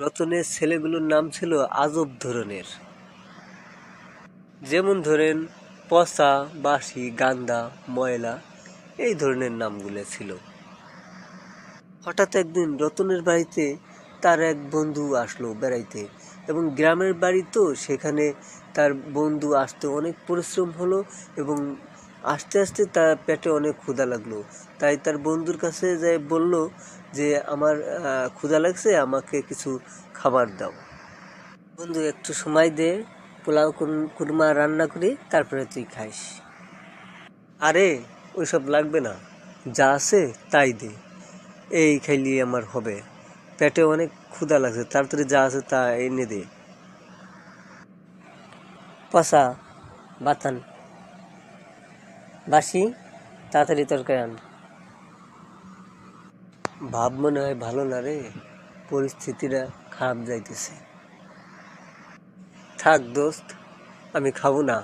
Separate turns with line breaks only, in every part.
রতনের ছেলেগুলোর নাম ছিল আজব ধরনের। যেমন ধরেন, পচা বাসি গান্দা, ময়লা, এই ধরনের নামগুলো ছিল। হঠাৎ একদিন রতনের বাড়িতে তার এক বন্ধু আসলো বেড়াইতে এবং গ্রামের বাড়ি তো সেখানে তার বন্ধু আসতে অনেক পরিশ্রম হলো এবং আস্তে আস্তে তার পেটে অনেক ক্ষুধা লাগল। তাই তার বন্ধুর কাছে যাই বলল যে, আমার ক্ষুধা লাগছে, আমাকে কিছু খাবার দাও। বন্ধু, একটু সময় দে, পোলাও কুর- কুরমা রান্না করি, তারপরে তুই খাইস। আরে, ওইসব লাগবে না। যা আছে তাই দে। এই খাইলি আমার হবে। পেটে অনেক ক্ষুধা লাগছে, তাড়াতাড়ি যা আছে তা এনে দে। পসা বাতান। বাসি, তাড়াতাড়ি তরকারি আন। ভাব মনে হয় ভালো না রে, পরিস্থিতিটা খারাপ যাইতেছে। থাক দোস্ত, আমি খাব না।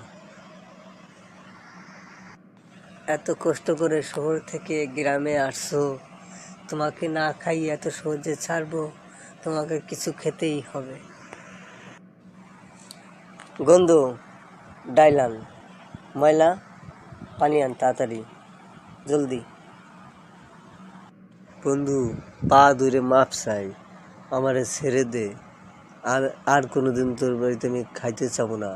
এত কষ্ট করে শহর থেকে গ্রামে আসছো, তোমাকে না খাই এত সহজে ছাড়বো, তোমাকে কিছু খেতেই হবে। গন্ধ, ডাইলান, ময়লা পানি আন তাড়াতাড়ি, জলদি। বন্ধু, পা দূরে মাপ চাই, আমারে ছেড়ে দে। আর আর কোনোদিন তোর বাড়িতে আমি খাইতে চাবো না।